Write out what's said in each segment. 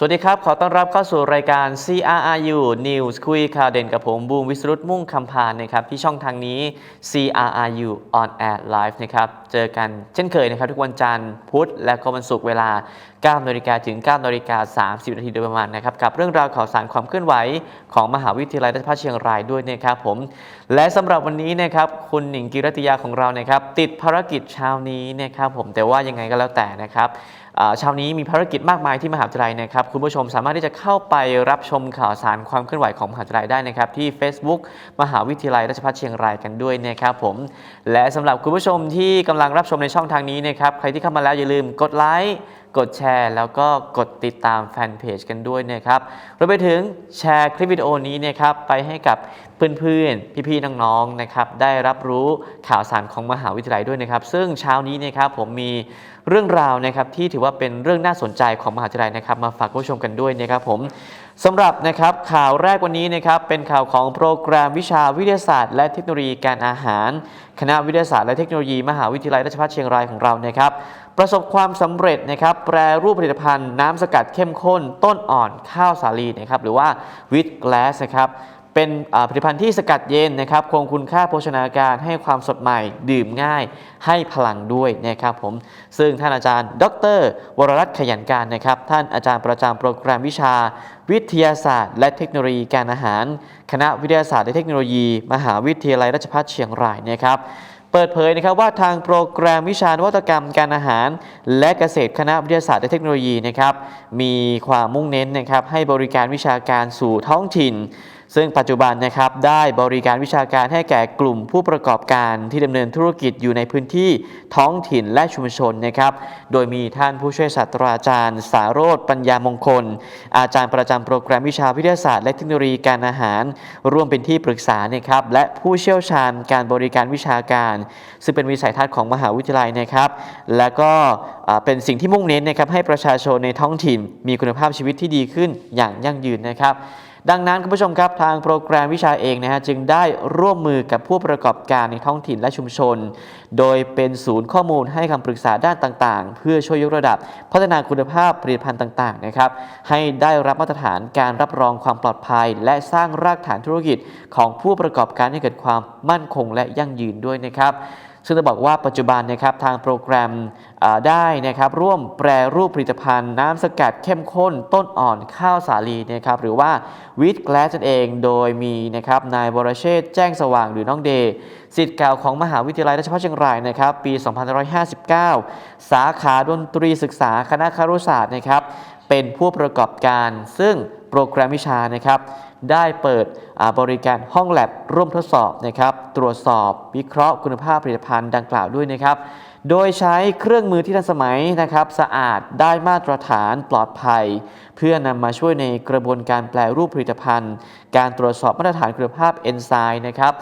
สวัสดีครับ ขอต้อนรับเข้าสู่รายการ CRRU News คุยข่าวเด่นกับผมบูมวิสรุตมุ่งคำพานนะครับที่ช่องทางนี้ CRRU on air live นะครับเจอกันเช่นเคยนะครับ ทุกวันจันทร์พุธและก็วันศุกร์เวลา9นาฬิกาถึง9นาฬิกา30นาทีโดยประมาณนะครับ กับเรื่องราวข่าวสารความเคลื่อนไหวของมหาวิทยาลัยราชภัฏเชียงรายด้วยนะครับผม และสำหรับวันนี้นะครับคุณหนิงกิรัตยาของเรานะครับติดภารกิจเช้านี้นะครับผมแต่ว่ายังไงก็แล้วแต่นะครับ เช้านี้มีภารกิจมากมายที่มหาวิทยาลัยนะครับ คุณผู้ชมสามารถที่จะเข้าไปรับชมข่าวสารความเคลื่อนไหวของมหาวิทยาลัยได้นะครับ ที่ Facebook มหาวิทยาลัยราชภัฏเชียงรายกันด้วยนะครับผม และสำหรับคุณผู้ชมที่กำลังรับชมในช่องทางนี้นะครับ ใครที่เข้ามาแล้วอย่าลืมกดไลค์กดแชร์แล้วก็กดติดตามแฟนเพจกันด้วยนะครับรวมไปถึงแชร์คลิปวิดีโอนี้นะครับไปให้กับเพื่อนๆ พี่ๆ น้องๆ นะครับได้รับรู้ข่าวสารของมหาวิทยาลัยด้วยนะครับ ซึ่งเช้านี้นะครับผมมีเรื่องราวนะครับที่ถือว่าเป็นเรื่องน่าสนใจของมหาวิทยาลัยนะครับ มาฝากผู้ชมกันด้วยนะครับผมสำหรับนะครับข่าวแรกวันนี้นะครับเป็นข่าวของโปรแกรมวิชาวิทยาศาสตร์ และเทคโนโลยีการอาหาร คณะวิทยาศาสตร์และเทคโนโลยี มหาวิทยาลัยราชภัฏเชียงรายของเรานะครับ ประสบความสำเร็จนะครับแปรรูปผลิตภัณฑ์น้ำสกัดเข้มข้น ต้นอ่อนข้าวสาลีนะครับหรือว่าวิตแกลสนะครับเป็นผลิตภัณฑ์ที่สกัดเย็นนะครับ คงคุณค่าโภชนาการให้ความสดใหม่ ดื่มง่าย ให้พลังด้วยนะครับผม ซึ่งท่านอาจารย์ ดร วรรัตน์ขยันการนะครับ ท่านอาจารย์ประจำโปรแกรมวิชา วิทยาศาสตร์ และเทคโนโลยีการอาหาร คณะวิทยาศาสตร์และเทคโนโลยี มหาวิทยาลัยราชภัฏเชียงรายนะครับ เปิดเผยนะครับว่าทางโปรแกรมวิชานวัตกรรมการอาหาร และเกษตรคณะวิทยาศาสตร์และเทคโนโลยีนะครับมีความมุ่งเน้นนะครับให้บริการวิชาการสู่ท้องถิ่น ซึ่งปัจจุบันนะครับได้บริการวิชาการให้แก่กลุ่มผู้ประกอบการที่ดำเนินธุรกิจอยู่ในพื้นที่ท้องถิ่นและชุมชนนะครับ โดยมีท่านผู้ช่วยศาสตราจารย์ สาโรธปัญญามงคล อาจารย์ประจำโปรแกรมวิชาวิทยาศาสตร์และเทคโนโลยีการอาหาร ร่วมเป็นที่ปรึกษานะครับและผู้เชี่ยวชาญการบริการวิชาการ ซึ่งเป็นวิสัยทัศน์ของมหาวิทยาลัยนะครับ และก็เป็นสิ่งที่มุ่งเน้นนะครับให้ประชาชนในท้องถิ่น มีคุณภาพชีวิตที่ดีขึ้นอย่างยั่งยืนนะครับ ดังนั้นคุณผู้ชมครับทางโปรแกรมวิชาเองนะฮะจึงได้ร่วมมือกับผู้ประกอบการในท้องถิ่นและชุมชน โดยเป็นศูนย์ข้อมูลให้คำปรึกษาด้านต่างๆ เพื่อช่วยยกระดับ พัฒนาคุณภาพผลิตภัณฑ์ต่างๆนะครับให้ได้รับมาตรฐานการรับรองความปลอดภัย และสร้างรากฐานธุรกิจของผู้ประกอบการให้เกิดความมั่นคงและยั่งยืนด้วยนะครับ ซึ่งจะบอกว่าปัจจุบันนะครับทางโปรแกรมได้นะครับร่วมแปรรูปผลิตภัณฑ์น้ำสกัดเข้มข้นต้นอ่อนข้าวสาลีนะครับหรือว่าวิทแกลสนเองโดยมีนะครับนายวรเชษฐ์แจ้งสว่างหรือน้องเดย์สิทธิ์เก่าของมหาวิทยาลัยราชภัฏเชียงรายนะครับปี 2559 สาขาดนตรีศึกษาคณะครุศาสตร์นะครับเป็นผู้ประกอบการ ซึ่งโปรแกรมวิชานะครับ ได้เปิดบริการห้องแลบร่วมทดสอบนะครับ ตรวจสอบวิเคราะห์คุณภาพผลิตภัณฑ์ดังกล่าวด้วยนะครับ โดยใช้เครื่องมือที่ทันสมัยนะครับ สะอาดได้มาตรฐานปลอดภัย เพื่อนำมาช่วยในกระบวนการแปลรูปผลิตภัณฑ์ การตรวจสอบมาตรฐานคุณภาพเอนไซม์นะครับ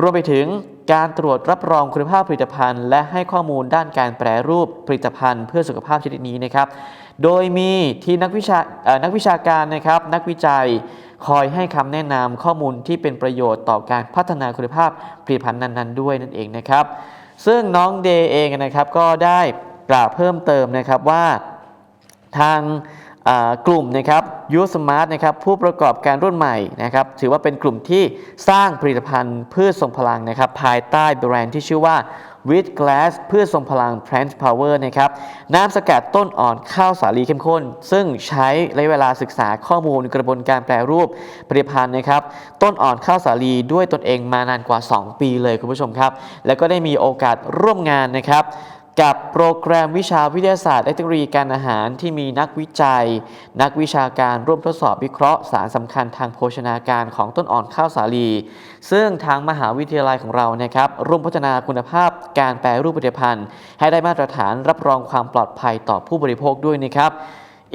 รวมไปถึงการตรวจรับรองคุณภาพผลิตภัณฑ์ และให้ข้อมูลด้านการแปรรูปผลิตภัณฑ์ เพื่อสุขภาพชนิดนี้นะครับ โดยมีทีมนักวิชานักวิชาการนะครับ นักวิจัย คอยให้คำแนะนำข้อมูลที่เป็นประโยชน์ต่อการพัฒนาคุณภาพผลิตภัณฑ์นั้นๆ ด้วยนั่นเองนะครับ ซึ่งน้องเดย์เองนะครับก็ได้กล่าวเพิ่มเติมนะครับว่าทางกลุ่มนะครับยูสมาร์ทนะครับผู้ประกอบการรุ่นใหม่นะครับถือว่าเป็นกลุ่มที่สร้างผลิตภัณฑ์พืชทรงพลังนะครับภายใต้แบรนด์ที่ชื่อว่า with glass พืชทรงพลัง plant power นะครับ น้ำสกัดต้นอ่อนข้าวสาลีเข้มข้น ซึ่งใช้ระยะเวลาศึกษาข้อมูลกระบวนการแปรรูปผลิตภัณฑ์นะครับ ต้นอ่อนข้าวสาลีด้วยตนเองมานานกว่า 2 ปีเลยคุณผู้ชมครับ แล้วก็ได้มีโอกาสร่วมงานนะครับ กับโปรแกรมวิชาวิทยาศาสตร์และเทคโนโลยีการอาหารที่มีนักวิจัย นักวิชาการร่วมทดสอบวิเคราะห์สารสำคัญทางโภชนาการของต้นอ่อนข้าวสาลี ซึ่งทางมหาวิทยาลัยของเรานะครับร่วมพัฒนาคุณภาพการแปรรูปผลิตภัณฑ์ ให้ได้มาตรฐานรับรองความปลอดภัยต่อผู้บริโภคด้วยนะครับ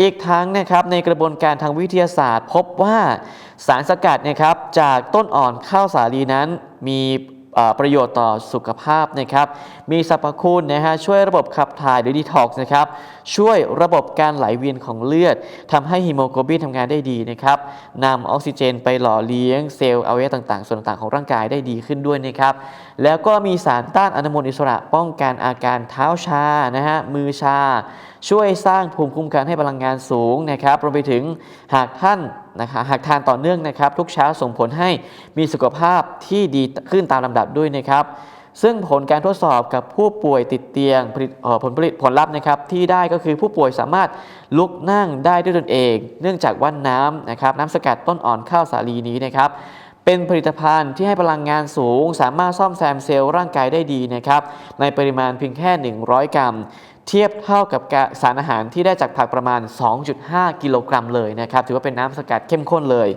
อีกทั้งนะครับในกระบวนการทางวิทยาศาสตร์ พบว่าสารสกัดนะครับจากต้นอ่อนข้าวสาลีนั้นมี ประโยชน์ต่อสุขภาพนะครับ มีสรรพคุณนะฮะช่วยระบบขับถ่ายหรือดีท็อกซ์นะครับ ช่วยระบบการไหลเวียนของเลือดทำให้ฮีโมโกลบินทำงานได้ดีนะครับนำออกซิเจนไปหล่อเลี้ยงเซลล์อวัยวะต่างๆ ส่วนต่างๆของร่างกายได้ดีขึ้นด้วยนะครับ แล้วก็มีสารต้านอนุมูลอิสระป้องกันอาการเท้าชานะฮะมือชา ช่วยสร้างภูมิคุ้มกันให้พลังงานสูงนะครับรวมไปถึงหากท่าน นะครับหากทานต่อเนื่องนะครับ ทุกเช้าส่งผลให้มีสุขภาพที่ดีขึ้นตามลำดับด้วยนะครับ ซึ่งผลการทดสอบกับผู้ป่วยติดเตียงผลผลผลิตผลลัพธ์นะครับ ที่ได้ก็คือผู้ป่วยสามารถลุกนั่งได้ด้วยตนเอง เนื่องจากว่าน้ำนะครับน้ำสกัดต้นอ่อนข้าวสาลีนี้นะครับเป็นผลิตภัณฑ์ที่ให้พลังงานสูง สามารถซ่อมแซมเซลล์ร่างกายได้ดีนะครับในปริมาณเพียงแค่ 100 กรัม เทียบเท่ากับสารอาหารที่ได้จากผักประมาณ 2.5 กิโลกรัมเลยนะครับ ถือว่าเป็นน้ำสกัดเข้มข้นเลย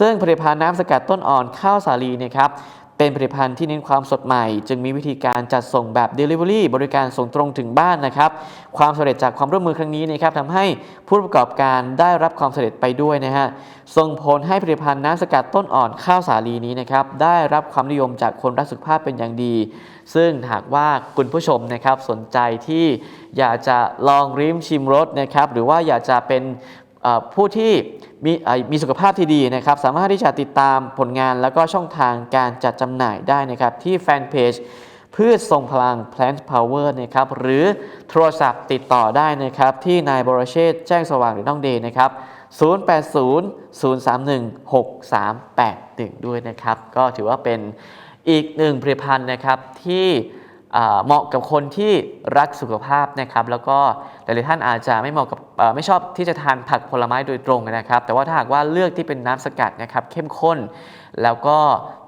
ซึ่งผลิตภัณฑ์น้ำสกัดต้นอ่อนข้าวสาลีนะครับ เป็นผลิตภัณฑ์ที่เน้นความสดใหม่ จึงมีวิธีการจัดส่งแบบ Delivery บริการส่งตรงถึงบ้านนะครับ ความสำเร็จจากความร่วมมือครั้งนี้นะครับทำให้ผู้ประกอบการได้รับความสำเร็จไปด้วยนะฮะส่งผลให้ผลิตภัณฑ์น้ำสกัดต้นอ่อนข้าวสาลีนี้นะครับได้รับความนิยมจากคนรักสุขภาพเป็นอย่างดี ซึ่งหากว่าคุณผู้ชมนะครับสนใจที่อยากจะลองริมชิมรสนะครับหรือว่าอยากจะเป็นผู้ที่ มีมีสุขภาพที่ดีนะครับ สามารถที่จะติดตามผลงานแล้วก็ช่องทางการจัดจำหน่ายได้นะครับ ที่แฟนเพจพืชทรงพลัง Plant Power นะครับ หรือโทรศัพท์ติดต่อได้นะครับ ที่นายบรเชษแจ้งสว่างหรือน้องเดย์นะครับ 0800316381 ด้วยนะครับ ก็ถือว่าเป็นอีกหนึ่งผลิตภัณฑ์นะครับที่ เหมาะกับคนที่รักสุขภาพนะครับ แล้วก็หลายๆท่านอาจจะไม่เหมาะกับไม่ชอบที่จะทานผักผลไม้โดยตรงนะครับ แต่ว่าถ้าหากว่าเลือกที่เป็นน้ำสกัดนะครับ เข้มข้น แล้วก็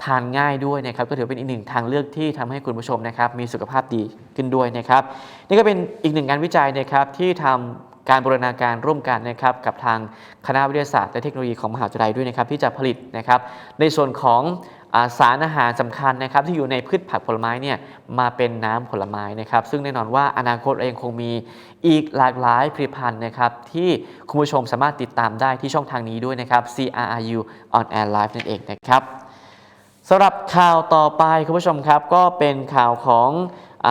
ทานง่ายด้วยนะครับ ก็ถือเป็นอีกหนึ่งทางเลือกที่ทำให้คุณผู้ชมนะครับ มีสุขภาพดีขึ้นด้วยนะครับ นี่ก็เป็นอีกหนึ่งงานวิจัยนะครับที่ทำการบูรณาการร่วมกันนะครับกับทางคณะวิทยาศาสตร์และเทคโนโลยีของมหาวิทยาลัยด้วยนะครับที่จะผลิตนะครับในส่วนของ สารอาหารสำคัญนะครับที่อยู่ในพืชผักผลไม้เนี่ยมาเป็นน้ำผลไม้นะครับซึ่งแน่นอนว่าอนาคตเรายังคงมีอีกหลากหลายผลิตภัณฑ์นะครับที่คุณผู้ชมสามารถติดตามได้ที่ช่องทางนี้ด้วยนะครับ CRRU on air live นั่นเองนะครับสำหรับข่าวต่อไปคุณผู้ชมครับก็เป็นข่าวของอ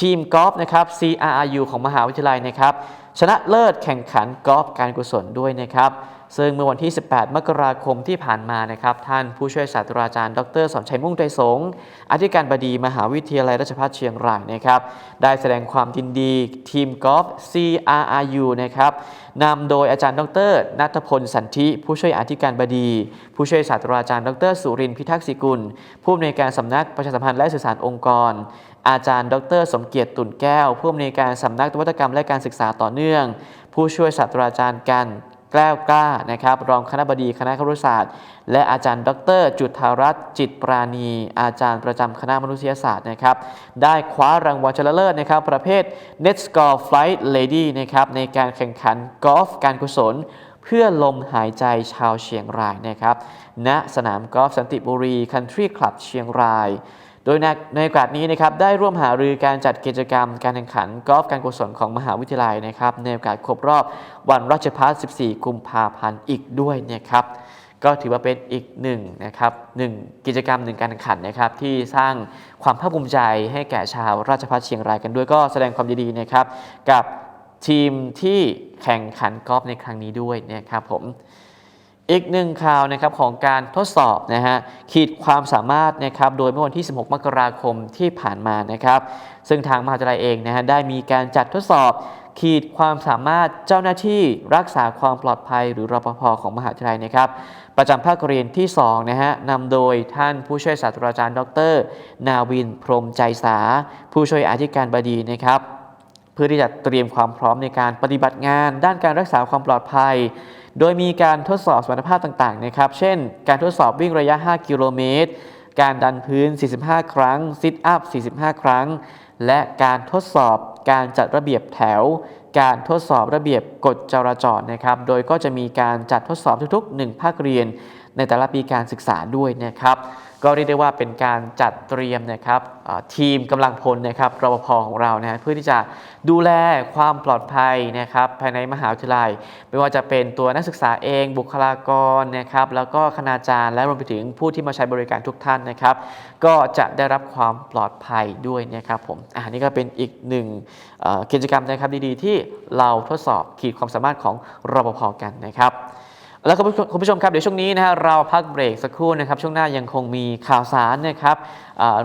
ทีมกอล์ฟนะครับ CRRU ของมหาวิทยาลัยนะครับชนะเลิศแข่งขันกอล์ฟการกุศลด้วยนะครับ ซึ่งเมื่อวันที่ 18 มกราคมที่ผ่านมานะครับท่านผู้ช่วยศาสตราจารย์ ดรสอนชัยมุ่งใจสงฆ์อธิการบดีมหาวิทยาลัยราชภัฏเชียงรายนะครับได้แสดงความยินดีทีมกอล์ฟ CRRU นะครับนำโดยอาจารย์ ดรนัทพลสันธิ ผู้ช่วยอธิการบดี ผู้ช่วยศาสตราจารย์ ดรสุรินทร์พิทักษ์ศิกุล ผู้อำนวยการสำนักประชาสัมพันธ์และสื่อสารองค์กร อาจารย์ ดร สมเกียรติตุ่นแก้ว ผู้อำนวยการสำนักนวัตกรรมและการศึกษาต่อเนื่อง ผู้ช่วยศาสตราจารย์กัน แก้วกล้านะครับรองคณะบดีคณะครุศาสตร์ และอาจารย์ ดร จุธารัตน์จิตปราณี อาจารย์ประจำคณะมนุษยศาสตร์นะครับได้คว้ารางวัลชนะเลิศนะครับประเภท Net Score Flight Lady นะครับในการแข่งขันกอล์ฟการกุศลเพื่อลมหายใจชาวเชียงรายนะครับณสนามกอล์ฟสันติบุรีคันทรีคลับเชียงราย โดยในในโอกาสนี้นะครับได้ร่วมหารือการจัดกิจกรรม การแข่งขันกอล์ฟการกุศลของมหาวิทยาลัยนะครับในโอกาสครบรอบวันราชพัฒ14 กุมภาพันธ์อีกด้วยนะครับก็ถือว่าเป็นอีกหนึ่งนะครับหนึ่งกิจกรรมหนึ่งการแข่งขันนะครับที่สร้างความภาคภูมิใจให้แก่ชาวราชพัฒเชียงรายกันด้วยก็แสดงความยินดีนะครับกับทีมที่แข่งขันกอล์ฟในครั้งนี้ด้วยนะครับผม อีกหนึ่งข่าวนะครับของการทดสอบนะฮะขีดความสามารถนะครับโดยเมื่อวันที่ 16 มกราคมที่ผ่านมานะครับ ซึ่งทางมหาวิทยาลัยเองนะฮะได้มีการจัดทดสอบ ขีดความสามารถเจ้าหน้าที่รักษาความปลอดภัยหรือรปภของมหาวิทยาลัยนะครับ ประจำภาคเรียนที่2นะฮะนำโดยท่านผู้ช่วยศาสตราจารย์ ดร นาวินพรมใจสา ผู้ช่วยอธิการบดีนะครับ เพื่อที่จะเตรียมความพร้อมในการปฏิบัติงาน ด้านการรักษาความปลอดภัย โดยมีการทดสอบสมรรถภาพต่างๆนะครับ เช่น การทดสอบวิ่งระยะ 5 กิโลเมตร การดันพื้น 45 ครั้ง ซิทอัพ 45 ครั้ง และการทดสอบการจัดระเบียบแถว การทดสอบระเบียบกฎจราจรนะครับ โดยก็จะมีการจัดทดสอบทุกๆ 1 ภาคเรียน ในแต่ละปีการศึกษาด้วยนะครับ ก็เรียกได้ว่าเป็นการจัดเตรียมนะครับทีมกำลังพลนะครับรปภของเรานะเพื่อที่จะดูแลความปลอดภัยนะครับภายในมหาวิทยาลัย ไม่ว่าจะเป็นตัวนักศึกษาเอง บุคลากรนะครับแล้วก็คณาจารย์และรวมไปถึงผู้ที่มาใช้บริการทุกท่านนะครับก็จะได้รับความปลอดภัยด้วยนะครับผมอ่านี่ก็เป็นอีกหนึ่งกิจกรรมนะครับดีๆ ที่เราทดสอบขีดความสามารถของรปภกันนะครับ แล้วคุณผู้ชมครับเดี๋ยวช่วงนี้นะฮะเราพักเบรกสักครู่นะครับช่วงหน้ายังคงมีข่าวสารนะครับ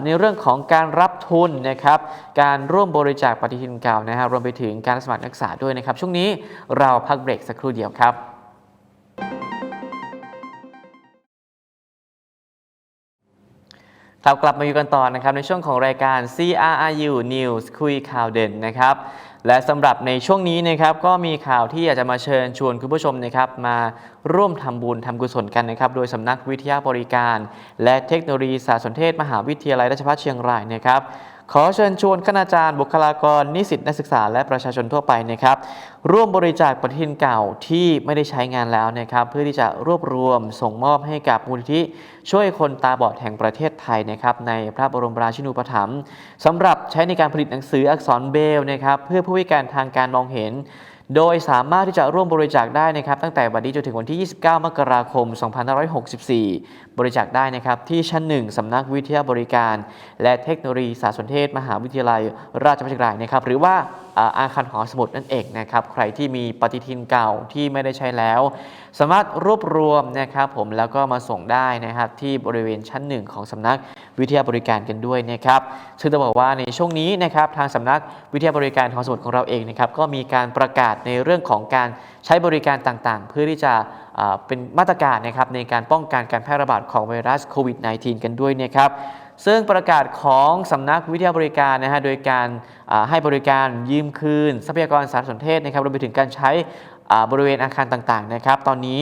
ในเรื่องของการรับทุนนะครับการร่วมบริจาคปฏิทินเก่านะฮะรวมไปถึงการสมัครนักศึกษาด้วยนะครับช่วงนี้เราพักเบรกสักครู่เดียวครับครับกลับมาอยู่กันต่อนะครับในช่วงของรายการ CRRU News คุยข่าวเด่นนะครับ และสำหรับในช่วงนี้นะครับก็มีข่าวที่อยากจะมาเชิญชวนคุณผู้ชมนะครับมาร่วมทำบุญทำกุศลกันนะครับโดยสำนักวิทยาบริการ และเทคโนโลยีสารสนเทศมหาวิทยาลัยราชภัฏเชียงรายนะครับ ขอเชิญชวนคณาจารย์ บุคลากร นิสิตนักศึกษา และประชาชนทั่วไปนะครับ ร่วมบริจาคปฏิทินเก่าที่ไม่ได้ใช้งานแล้วนะครับ เพื่อที่จะรวบรวมส่งมอบให้กับมูลนิธิช่วยคนตาบอดแห่งประเทศไทยนะครับ ในพระบรมราชินูปถัมภ์สำหรับใช้ในการผลิตหนังสืออักษรเบลนะครับ เพื่อผู้พิการทางการมองเห็น โดยสามารถที่จะร่วมบริจาคได้นะครับ ตั้งแต่วันนี้จนถึงวันที่ 29 มกราคม 2564 บริจาคได้นะครับ ที่ชั้น 1 สำนักวิทยาบริการ และเทคโนโลยีสารสนเทศ มหาวิทยาลัย ราชภัฏเชียงรายนะครับ หรือว่าอ่าอาคารหอสมุดนั่นเองนะครับ ใครที่มีปฏิทินเก่าที่ไม่ได้ใช้แล้วสามารถรวบรวมนะครับผมแล้วก็มาส่งได้นะครับที่บริเวณชั้น 1 ของสำนักวิทยาบริการกันด้วยนะครับซึ่งต้องบอกว่าในช่วงนี้นะครับทางสำนักวิทยาบริการหองสมุดของเราเองนะครับก็มีการประกาศในเรื่องของการใช้บริการต่างๆ เพื่อที่จะเป็นมาตรการนะครับในการป้องกันการแพร่ระบาดของไวรัสโควิด -19 กันด้วยนะครับซึ่งประกาศของสำนักวิทยาบริการนะฮะโดยการให้บริการยืมคืน ทรัพยากรสารสนเทศนะครับรวมไปถึงการใช้ บริเวณอาคารต่างๆนะครับ ตอนนี้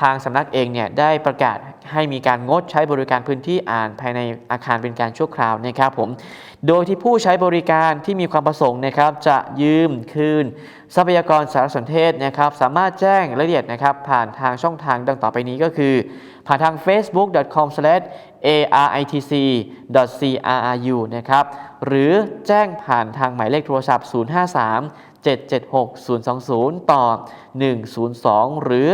ทางสำนักเองเนี่ยได้ประกาศให้มีการงดใช้บริการพื้นที่อ่านภายในอาคารเป็นการชั่วคราวนะครับผม โดยที่ผู้ใช้บริการที่มีความประสงค์นะครับจะยืมคืน ทรัพยากรสารสนเทศนะครับ สามารถแจ้งรายละเอียดนะครับผ่านทางช่องทางดังต่อไปนี้ก็คือ ผ่านทาง facebook.com/aritc.cru นะครับ หรือแจ้งผ่านทางหมายเลขโทรศัพท์ 053 776 020 ต่อ 102 หรือ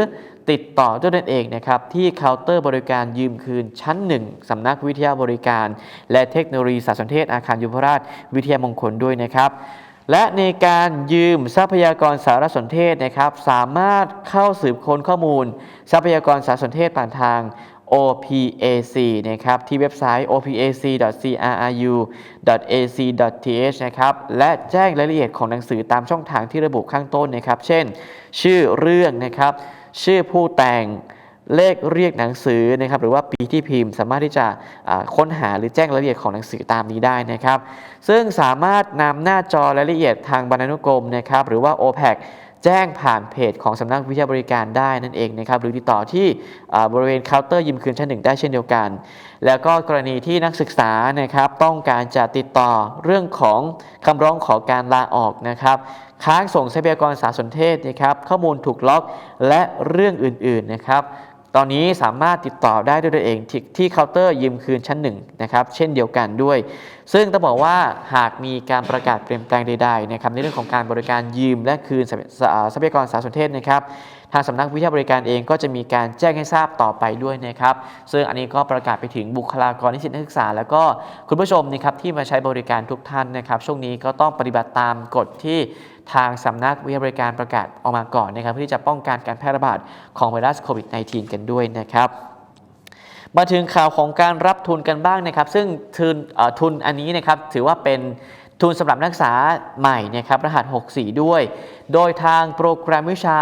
ติดต่อด้วยตนเองนะครับ ที่เคาน์เตอร์บริการยืมคืนชั้น 1 สำนักวิทยาบริการ และเทคโนโลยีสารสนเทศอาคารยุพราชวิทยามงคลด้วยนะครับ และในการยืมทรัพยากรสารสนเทศนะครับ สามารถเข้าสืบค้นข้อมูล ทรัพยากรสารสนเทศผ่านทาง OPAC นะครับที่เว็บไซต์ opac.cru.ac.th นะครับและแจ้งรายละเอียดของหนังสือตามช่องทางที่ระบุข้างต้นนะครับ เช่น ชื่อเรื่องนะครับ ชื่อผู้แต่งเลขเรียกหนังสือนะครับหรือว่าปีที่พิมพ์ สามารถที่จะค้นหาหรือแจ้งรายละเอียดของหนังสือตามนี้ได้นะครับ ซึ่งสามารถนำหน้าจอรายละเอียดทางบรรณานุกรมนะครับหรือว่า OPAC แจ้งผ่านเพจของสำนักวิทยาบริการได้นั่นเองนะครับหรือติดต่อที่บริเวณเคาน์เตอร์ยิมคืนชั้นหนึ่งได้เช่นเดียวกัน แล้วก็กรณีที่นักศึกษานะครับต้องการจะติดต่อเรื่องของคำร้องขอการลาออกนะครับค้างส่งทรัพยากรสารสนเทศนะครับข้อมูลถูกล็อกและเรื่องอื่นๆนะครับ ตอนนี้สามารถติดต่อได้ด้วยตัวเองที่ที่เคาน์เตอร์ยืมคืนชั้นหนึ่งนะครับเช่นเดียวกันด้วย ซึ่งต้องบอกว่าหากมีการประกาศเปลี่ยนแปลงใดๆนะครับในเรื่องของการบริการยืมและคืนทรัพยาทรัพยากรสารสนเทศนะครับทางสำนักวิทยาบริการเองก็จะมีการแจ้งให้ทราบต่อไปด้วยนะครับ ซึ่งอันนี้ก็ประกาศไปถึงบุคลากรนิสิตนักศึกษา แล้วก็คุณผู้ชมนะครับที่มาใช้บริการทุกท่านนะครับ ช่วงนี้ก็ต้องปฏิบัติตามกฎที่ ทางสำนักวิทยาบริการประกาศออกมาก่อนนะครับเพื่อที่จะป้องกันการแพร่ระบาดของไวรัสโควิด -19 กันด้วยนะครับมาถึงข่าวของการรับทุนกันบ้างนะครับ ซึ่งทุนทุนอันนี้นะครับถือว่าเป็นทุนสำหรับนักศึกษาใหม่นะครับรหัส 64 ด้วย โดยทางโปรแกรมวิชา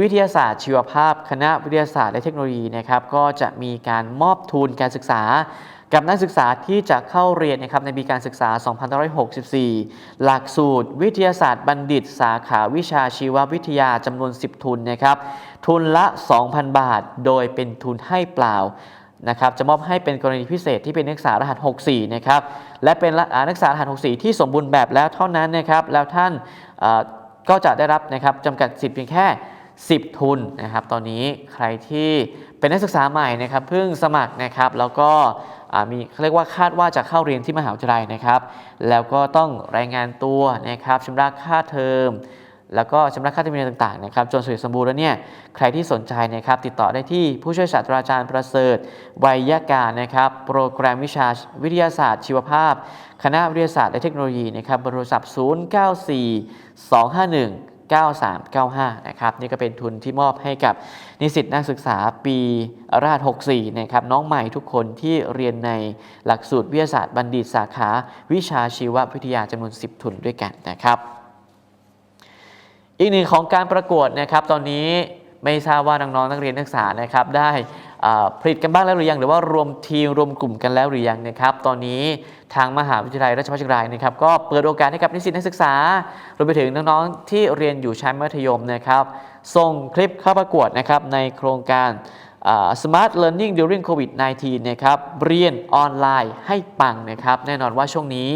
วิทยาศาสตร์ชีวภาพ คณะวิทยาศาสตร์และเทคโนโลยีนะครับก็จะมีการมอบทุนการศึกษา กับนักศึกษาที่จะเข้าเรียนนะครับในปีการศึกษา 2564 หลักสูตร วิทยาศาสตร์บัณฑิต สาขาวิชาชีววิทยาจำนวน 10 ทุนนะครับทุนละ 2,000 บาท โดยเป็นทุนให้เปล่านะครับจะมอบให้เป็นกรณีพิเศษที่เป็นนักศึกษารหัส 64 นะครับและเป็นนักศึกษารหัส 64 ที่สมบูรณ์แบบแล้วเท่านั้นนะครับแล้วท่านก็จะได้รับนะครับจำกัดสิทธิ์เพียงแค่ 10 ทุนนะครับตอนนี้ใครที่ เป็นนักศึกษาใหม่นะครับเพิ่งสมัครนะครับแล้วก็มีเขาเรียกว่าคาดว่าจะเข้าเรียนที่มหาวิทยาลัยนะครับ แล้วก็ต้องรายงานตัวนะครับชำระค่าเทอม แล้วก็ชำระค่าธรรมเนียมต่างๆนะครับจนเสร็จสมบูรณ์แล้วเนี่ยใครที่สนใจนะครับติดต่อได้ที่ผู้ช่วยศาสตราจารย์ประเสริฐไวยการนะครับโปรแกรมวิชาวิทยาศาสตร์ ชีวภาพ คณะวิทยาศาสตร์และเทคโนโลยีนะครับเบอร์โทรศัพท์094 251 9395 นะครับนี่ก็เป็นทุนที่มอบให้กับ นิสิตนักศึกษาปีราช 64 นะครับน้องใหม่ทุกคนที่เรียนในหลักสูตรวิทยาศาสตร์บัณฑิตสาขา วิชาชีววิทยาจำนวน 10 ทุนด้วยกันนะครับ อีกหนึ่งของการประกวดนะครับ ตอนนี้ไม่ทราบว่าน้องๆนักเรียนนักศึกษานะครับได้ผลิตกันบ้างแล้วหรือยังหรือว่ารวมทีมรวมกลุ่มกันแล้วหรือยังนะครับ ตอนนี้ทางมหาวิทยาลัยราชภัฏเชียงรายนะครับก็เปิดโอกาสให้กับนิสิตนักศึกษารวมไปถึงน้องๆที่เรียนอยู่ชั้นมัธยมนะครับ ส่งคลิปเข้าประกวดนะครับในโครงการ Smart Learning During COVID-19 นะครับเรียนออนไลน์ให้ปังนะครับ แน่นอนว่าช่วงนี้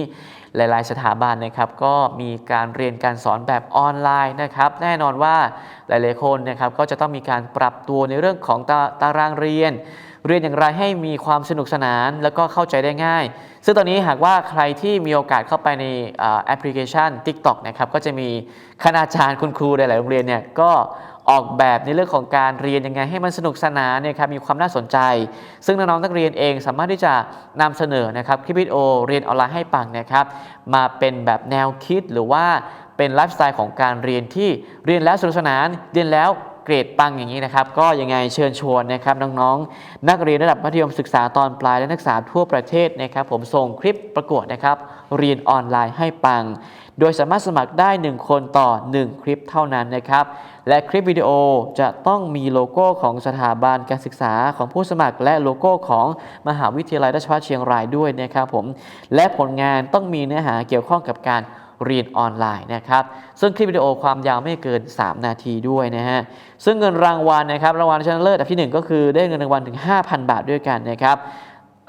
หลาย ๆ สถาบันนะครับก็มีการเรียนการสอนแบบออนไลน์นะครับ แน่นอนว่าหลาย ๆ คนนะครับก็จะต้องมีการปรับตัวในเรื่องของตาตารางเรียน เรียนอย่างไรให้มีความสนุกสนานแล้วก็เข้าใจได้ง่าย ซึ่งตอนนี้หากว่าใครที่มีโอกาสเข้าไปในแอปพลิเคชัน TikTok นะครับก็จะมีคณาจารย์คุณครูหลาย ๆ โรงเรียนเนี่ยก็ออกแบบในเรื่องของการเรียนยังไงให้มันสนุกสนานเนี่ยครับมีความน่าสนใจ ซึ่งน้องๆนักเรียนเองสามารถที่จะนำเสนอนะครับคลิปวิดีโอเรียนออนไลน์ให้ปังนะครับมาเป็นแบบแนวคิดหรือว่าเป็นไลฟ์สไตล์ของการเรียนที่เรียนแล้วสนุกสนานเรียนแล้ว เกรดปังอย่างนี้นะครับ ก็ยังไงเชิญชวนนะครับน้องๆ นักเรียนระดับมัธยมศึกษาตอนปลายและนักศึกษาทั่วประเทศนะครับ ผมส่งคลิปประกวดนะครับ เรียนออนไลน์ให้ปัง โดยสามารถสมัครได้ 1 คนต่อ 1 คลิปเท่านั้นนะครับ และคลิปวิดีโอจะต้องมีโลโก้ของสถาบันการศึกษาของผู้สมัคร และโลโก้ของมหาวิทยาลัยราชภัฏเชียงรายด้วยนะครับผมและผลงานต้องมีเนื้อหาเกี่ยวข้องกับการ เรียนออนไลน์นะครับ ซึ่งคลิปวิดีโอความยาวไม่เกิน 3 นาทีด้วยนะฮะ ซึ่งเงินรางวัลนะครับ รางวัลชนะเลิศอันดับทีหนึ่1 ก็คือได้เงินรางวัลถึง 5,000 บาทด้วยกันนะครับ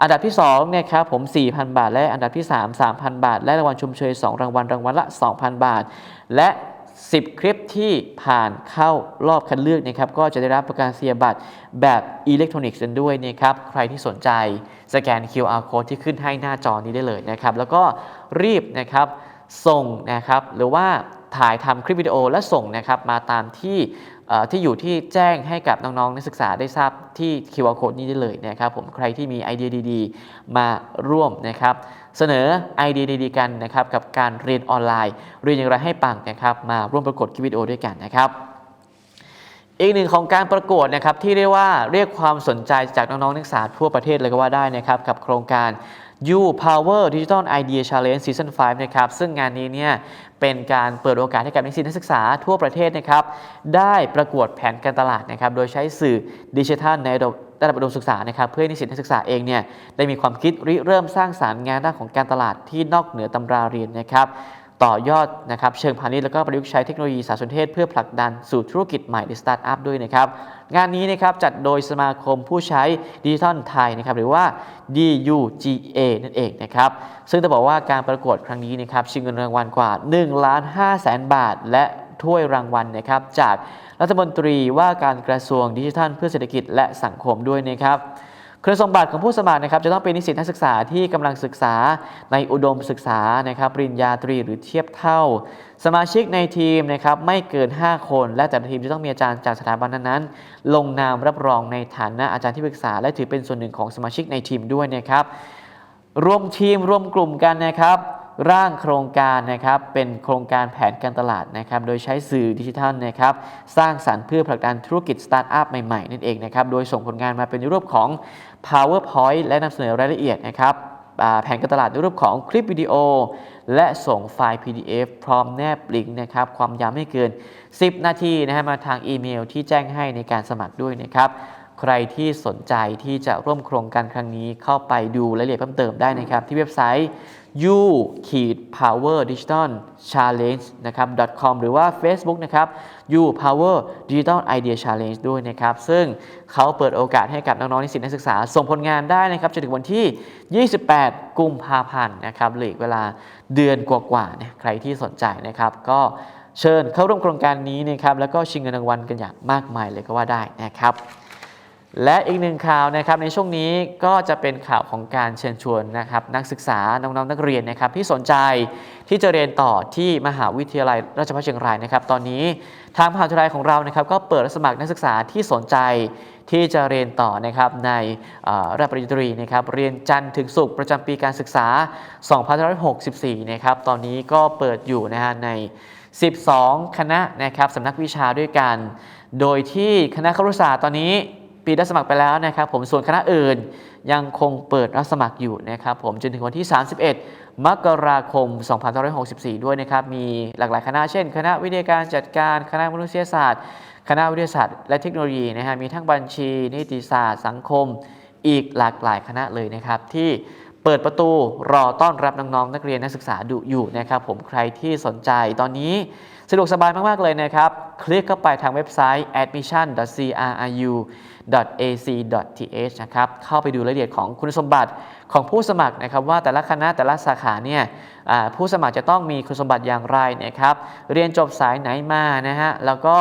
อันดับที่2เนี่ยครับผม 4,000 บาท และอันดับที่ 3 3,000 บาท และรางวัลชมเชย 2 รางวัลรางวัลละ 2,000 บาท และ 10 คลิปที่ผ่านเข้ารอบคัดเลือกนะครับก็จะได้รับประกันเสียบัตรแบบอิเล็กทรอนิกส์ด้วยนะครับใครที่สนใจสแกน QR code ที่ขึ้นให้หน้าจอนี้ได้เลยนะครับแล้วก็รีบนะครับ ส่งนะครับหรือว่าถ่ายทำคลิปวิดีโอและส่งนะครับมาตามที่ที่อยู่ที่แจ้งให้กับน้องๆนักศึกษาได้ทราบที่ QR code นี้ได้เลยนะครับผมใครที่มีไอเดียดีๆ มาร่วมนะครับ เสนอไอเดียดีๆกันนะครับกับการเรียนออนไลน์ เรียนอย่างไรให้ปังนะครับมาร่วมประกวดคลิปวิดีโอด้วยกันนะครับอีกหนึ่งของการประกวดนะครับที่เรียกว่าเรียกความสนใจจากน้องๆนักศึกษาทั่วประเทศเลยก็ว่าได้นะครับกับโครงการ You Power Digital Idea Challenge Season 5 นะครับ ซึ่งงานนี้เนี่ยเป็นการเปิดโอกาสให้กับนิสิตนักศึกษาทั่วประเทศนะครับ ได้ประกวดแผนการตลาดนะครับ โดยใช้สื่อดิจิทัลในระดับระดับอุดมศึกษานะครับ เพื่อให้นิสิตนักศึกษาเองเนี่ยได้มีความคิดริเริ่มสร้างสารรค์งานด้านของการตลาดที่นอกเหนือตำราเรียนนะครับ ต่อยอดนะครับเชิงพาณิชย์แล้วก็ประยุกต์ใช้เทคโนโลยีสารสนเทศเพื่อผลักดันสู่ธุรกิจใหม่ในสตาร์ทอัพด้วยนะครับ งานนี้นะครับจัดโดยสมาคมผู้ใช้ดิจิทัลไทยนะครับหรือว่า DUGA นั่นเองนะครับซึ่งจะบอกว่าการประกวดครั้งนี้นะครับชิงเงินรางวัลกว่า1ล้าน5แสนบาท และถ้วยรางวัลนะครับจากรัฐมนตรีว่าการกระทรวงดิจิทัลเพื่อเศรษฐกิจและสังคมด้วยนะครับ คุณสมบัติของผู้สมัครนะครับจะต้องเป็นนิสิตนักศึกษาที่กำลังศึกษาในอุดมศึกษานะครับปริญญาตรีหรือเทียบเท่า สมาชิกในทีมนะครับไม่เกิน 5 คน และแต่ละทีมจะต้องมีอาจารย์จากสถาบันนั้นๆลงนามรับรองในฐานะอาจารย์ที่ปรึกษา และถือเป็นส่วนหนึ่งของสมาชิกในทีมด้วยนะครับรวมทีมรวมกลุ่มกันนะครับร่างโครงการนะครับเป็นโครงการแผนการตลาดนะครับโดยใช้สื่อดิจิทัลนะครับสร้างสรรค์เพื่อผลักดันธุรกิจสตาร์ทอัพใหม่ๆนั่นเองนะครับโดยส่งผลงานมาเป็นรูปของ PowerPoint และนำเสนอรายละเอียดนะครับแผนการตลาดในรูปของคลิปวิดีโอ และส่งไฟล์ PDF พร้อมแนบลิงก์นะครับ ความยาวไม่เกิน 10 นาทีนะฮะมาทางอีเมลที่แจ้งให้ในการสมัครด้วยนะครับ ใครที่สนใจที่จะร่วมโครงการครั้งนี้เข้าไปดูรายละเอียดเพิ่มเติมได้นะครับ ที่เว็บไซต์ u power digital challenge นะครับ com หรือว่า Facebook นะครับ u power digital idea challenge ด้วยนะครับ ซึ่งเขาเปิดโอกาสให้กับน้องๆนิสิตนักศึกษา ส่งผลงานได้นะครับจนถึงวันที่ 28 กุมภาพันธ์นะครับเหลืออีกเวลาเดือนกว่าๆเนี่ยใครที่สนใจนะครับก็เชิญเข้าร่วมโครงการนี้นะครับแล้วก็ชิงเงินรางวัลกันอย่างมากมายเลยก็ว่าได้นะครับ และอีกหนึ่งข่าวนะครับในช่วงนี้ก็จะเป็นข่าวของการเชิญชวนนะครับนักศึกษาน้องๆนักเรียนนะครับที่สนใจที่จะเรียนต่อที่มหาวิทยาลัยราชภัฏเชียงรายนะครับ ตอนนี้ทางมหาวิทยาลัยของเรานะครับก็เปิดรับสมัครนักศึกษาที่สนใจที่จะเรียนต่อนะครับในระดับปริญญาตรีนะครับเรียนจันทร์ถึงศุกร์ประจำปีการศึกษา 2564 นะครับตอนนี้ก็เปิดอยู่นะฮะใน 12 คณะนะครับสำนักวิชาด้วยกัน โดยที่คณะครุศาสตร์ตอนนี้ ปีรับสมัครไปแล้วนะครับ ผมส่วนคณะอื่นยังคงเปิดรับสมัครอยู่นะครับ ผมจนถึงวันที่ 31 มกราคม 2564 ด้วยนะครับ มีหลากหลายคณะเช่น คณะวิทยาการจัดการคณะมนุษยศาสตร์ คณะวิทยาศาสตร์ และเทคโนโลยีนะฮะมีทั้งบัญชี นิติศาสตร์ สังคม อีกหลากหลายคณะเลยนะครับ ที่เปิดประตูรอต้อนรับน้องๆนักเรียนนักศึกษาดูอยู่นะครับ ผมใครที่สนใจตอนนี้สะดวกสบายมาก ๆ เลยนะครับ คลิกเข้าไปทางเว็บไซต์ admission criu www.ac.th นะครับ เข้าไปดูรายละเอียดของคุณสมบัติของผู้สมัครนะครับ ว่าแต่ละคณะแต่ละสาขาเนี่ย ผู้สมัครจะต้องมีคุณสมบัติอย่างไรนะครับ เรียนจบสายไหนมานะฮะ แล้วก็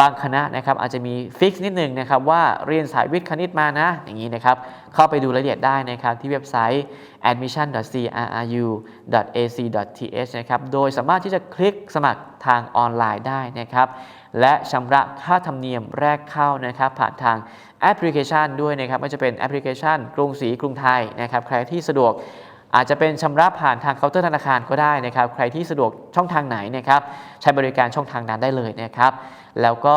บางคณะนะครับอาจจะมีฟิกนิดหนึ่งนะครับว่าเรียนสายวิทย์คณิตมานะ อย่างนี้นะครับ เข้าไปดูรายละเอียดได้นะครับที่เว็บไซต์ admission.cru.ac.th นะครับ โดยสามารถที่จะคลิกสมัครทางออนไลน์ได้นะครับ และชำระค่าธรรมเนียมแรกเข้านะครับ ผ่านทางแอปพลิเคชันด้วยนะครับไม่ว่าจะเป็นแอปพลิเคชัน กรุงศรีกรุงไทยนะครับ ใครที่สะดวก อาจจะเป็นชำระผ่านทางเคาน์เตอร์ธนาคารก็ได้นะครับ ใครที่สะดวกช่องทางไหนนะครับใช้บริการช่องทางนั้นได้เลยนะครับ แล้วก็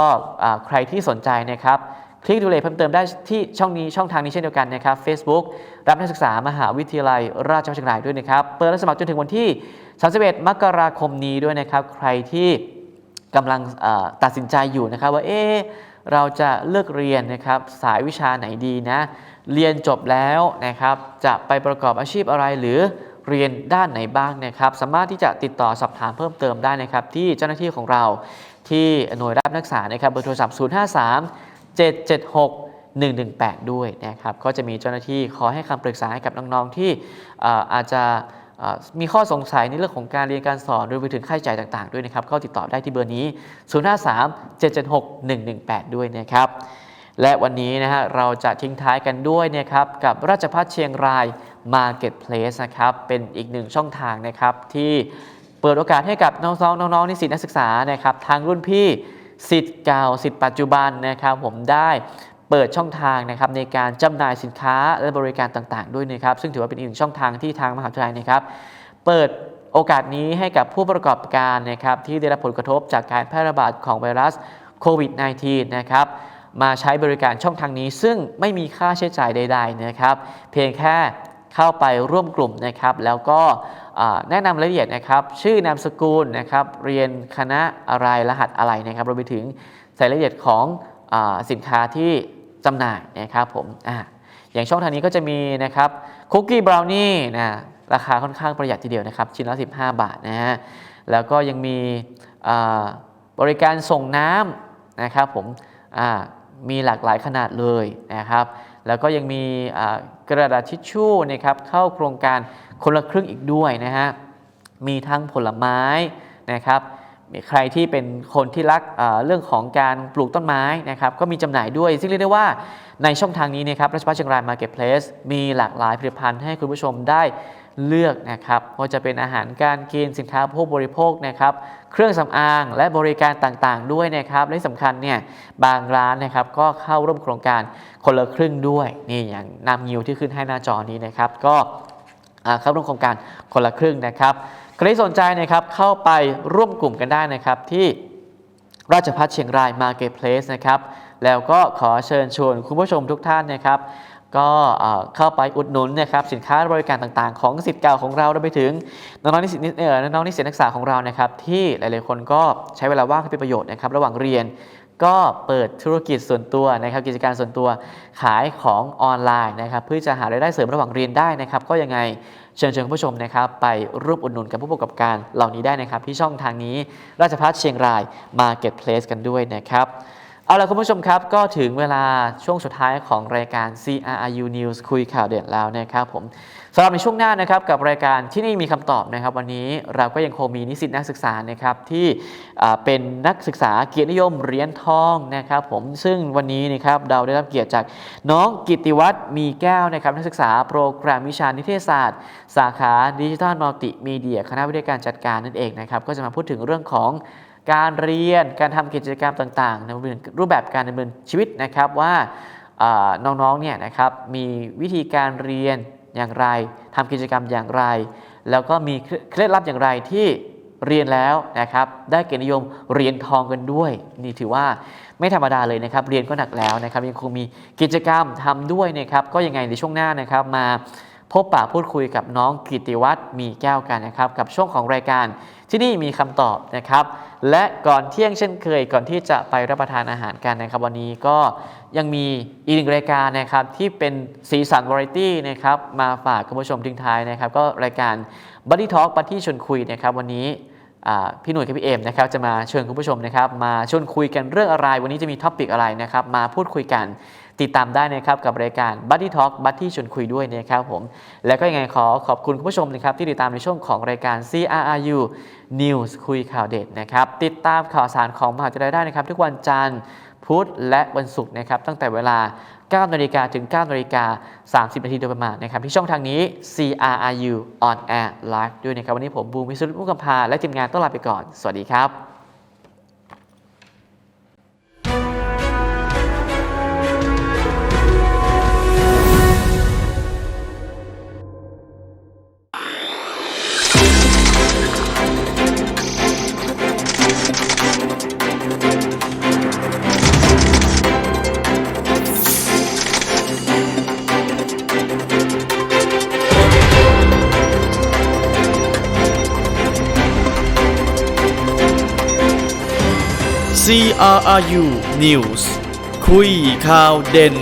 ใครที่สนใจนะครับคลิกดูรายลยเพิ่มเติมได้ที่ช่องนี้ช่องทางนี้เช่นเดียวกันนะครับ Facebook รับนักศึกษามหาวิทยาลัย ราชภัฏเชียงรายด้วยนะครับ เปิดรับสมัครจนถึงวันที่ 31 มกราคมนี้ด้วยนะครับ ใครที่กำลังตัดสินใจอยู่นะครับว่าเอ๊เราจะเลือกเรียนนะครับสายวิชาไหนดีนะ เรียนจบแล้วนะครับ จะไปประกอบอาชีพอะไรหรือเรียนด้านไหนบ้างนะครับ สามารถที่จะติดต่อสอบถามเพิ่มเติมได้นะครับ ที่เจ้าหน้าที่ของเราที่หน่วยรับนักศึกษานะครับเบอร์โทรศัพท์ 053 776 118 ด้วยนะครับ ก็จะมีเจ้าหน้าที่ขอให้คำปรึกษาให้กับน้องๆที่ออาจจะมีข้อสงสัยในเรื่องของการเรียนการสอนรวมไปถึงค่าใช้จ่ายต่าง ๆ ด้วยนะครับ ก็ติดต่อได้ที่เบอร์นี้ 053 776 118 ด้วยนะครับ และวันนี้นะฮะเราจะทิ้งท้ายกันด้วยนะครับกับราชพัฒเชียงราย Marketplace นะครับเป็นอีกหนึ่งช่องทางนะครับที่เปิดโอกาสให้กับน้องๆน้องๆนิสิตนักศึกษานะครับทางรุ่นพี่สิทธิ์เก่าสิทธิ์ปัจจุบันนะครับผมได้เปิดช่องทางนะครับในการจำหน่ายสินค้าและบริการต่างๆ ด้วยนะครับ ซึ่งถือว่าเป็นอีกหนึ่งช่องทางที่ทางมหาวิทยาลัยนะครับ เปิดโอกาสนี้ให้กับผู้ประกอบการนะครับที่ได้รับผลกระทบจากการแพร่ระบาดของไวรัสโควิด -19 นะครับ มาใช้บริการช่องทางนี้ ซึ่งไม่มีค่าใช้จ่ายใดๆนะครับ เพียงแค่เข้าไปร่วมกลุ่มนะครับ แล้วก็แนะนำรายละเอียดนะครับ ชื่อนามสกุลนะครับ เรียนคณะอะไรรหัสอะไรนะครับรวมไปถึงรายละเอียดของอสินค้าที่จำหน่ายนะครับผมออย่างช่องทางนี้ก็จะมีนะครับคุกกี้บราวนี่นะราคาค่อนข้างประหยัดทีเดียวนะครับ ชิ้นละ 15 บาทนะฮะแล้วก็ยังมีบริการส่งน้ำนะครับผม มีหลากหลายขนาดเลยนะครับ แล้วก็ยังมีกระดาษทิชชู่นะครับเข้าโครงการคนละครึ่งอีกด้วยนะฮะ มีทั้งผลไม้นะครับมีใครที่เป็นคนที่รักเรื่องของการปลูกต้นไม้นะครับก็มีจำหน่ายด้วย ซึ่งเรียกได้ว่าในช่องทางนี้นะครับราชพัฒเชียงรายมาร์เก็ตเพลสมีหลากหลายผลิตภัณฑ์ให้คุณผู้ชมได้ เลือกนะครับว่าจะเป็นอาหารการกินสินค้าผู้บริโภคนะครับ เครื่องสำอางและบริการต่างๆ ด้วยนะครับและที่สำคัญเนี่ยบางร้านนะครับก็เข้าร่วมโครงการคนละครึ่งด้วยนี่อย่างนำงิวที่ขึ้นให้หน้าจอนี้นะครับ ก็เข้าร่วมโครงการคนละครึ่งนะครับใครสนใจนะครับเข้าไปร่วมกลุ่มกันได้นะครับที่ราชพัฒเชียงราย Marketplace นะครับแล้วก็ขอเชิญชวนคุณผู้ชมทุกท่านนะครับ ก็เข้าไปอุดหนุนนะครับสินค้าบริการต่างๆ ของสิทธิ์เก่าของเรารวมไปถึงน้องๆนิสิตเอ่อน้องๆนิสิตนักศึกษาของเรานะครับที่หลายๆคนก็ใช้เวลาว่างให้เป็นประโยชน์นะครับระหว่างเรียนก็เปิดธุรกิจส่วนตัวนะครับกิจการส่วนตัวขายของออนไลน์นะครับเพื่อจะหารายได้เสริมระหว่างเรียนได้นะครับก็ยังไงเชิญชวนผู้ชมนะครับไปร่วมอุดหนุนกับผู้ประกอบการเหล่านี้ได้นะครับที่ช่องทางนี้ราชพัฒเชียงราย Marketplace กันด้วยนะครับ เอาละคุณผู้ชมครับก็ถึงเวลาช่วงสุดท้ายของรายการ CRU News คุยข่าวเด่นแล้วนะครับผมสำหรับในช่วงหน้านะครับกับรายการที่นี่มีคำตอบนะครับ วันนี้เราก็ยังคงมีนิสิตนักศึกษานะครับที่เป็นนักศึกษาเกียรตินิยมเหรียญทองนะครับผมซึ่งวันนี้นะครับเราได้รับเกียรติจากน้องกิตติวัฒน์มีแก้วนะครับนักศึกษาโปรแกรมวิชานิเทศศาสตร์ สาขาดิจิทัลมัลติมีเดียคณะวิทยาการจัดการนั่นเองนะครับก็จะมาพูดถึงเรื่องของ การเรียนการทำกิจกรรมต่างๆ ในรูปแบบการดำเนินชีวิตนะครับว่าน้องๆเนี่ยนะครับมีวิธีการเรียนอย่างไรทำกิจกรรมอย่างไร แล้วก็มีเคล็ดลับอย่างไรที่เรียนแล้วนะครับได้เกียรตินิยมเหรียญทองกันด้วย นี่ถือว่าไม่ธรรมดาเลยนะครับ เรียนก็หนักแล้วนะครับยังคงมีกิจกรรมทำด้วยนะครับก็ยังไงในช่วงหน้านะครับมา พบปะพูดคุยกับน้องกิติวัฒน์มีแก้วกันนะครับ กับช่วงของรายการที่นี่มีคำตอบนะครับ และก่อนเที่ยงเช่นเคย ก่อนที่จะไปรับประทานอาหารกันนะครับวันนี้ก็ยังมีอีกหนึ่งรายการนะครับที่เป็นสีสันวาไรตี้นะครับมาฝากคุณผู้ชมทิ้งท้ายนะครับ ก็รายการ Buddy Talk บัดที่ชวนคุยนะครับวันนี้พี่หนุ่ยกับพี่เอมนะครับจะมาเชิญคุณผู้ชมนะครับมาชวนคุยกันเรื่องอะไร วันนี้จะมีท็อปิกอะไรนะครับมาพูดคุยกัน ติดตามได้นะครับกับรายการ Buddy Talk บัดที่ชวนคุยด้วยนะครับผม แล้วก็ยังไงขอขอบคุณคุณผู้ชมนะครับที่ติดตามในช่วงของรายการ CRRU News คุยข่าวเด็ดนะครับ ติดตามข่าวสารของมหาวิทยาลัยได้นะครับ ทุกวันจันทร์พุธและวันศุกร์นะครับตั้งแต่เวลา9นาฬิกาถึง9นาฬิกา30 นาทีโดยประมาณนะครับที่ช่องทางนี้ CRRU on air live ด้วยนะครับ วันนี้ผมบูมวิสุทธิ์มุกกำพาและทีมงานต้องลาไปก่อน สวัสดีครับ CRRU News คุยข่าวเด่น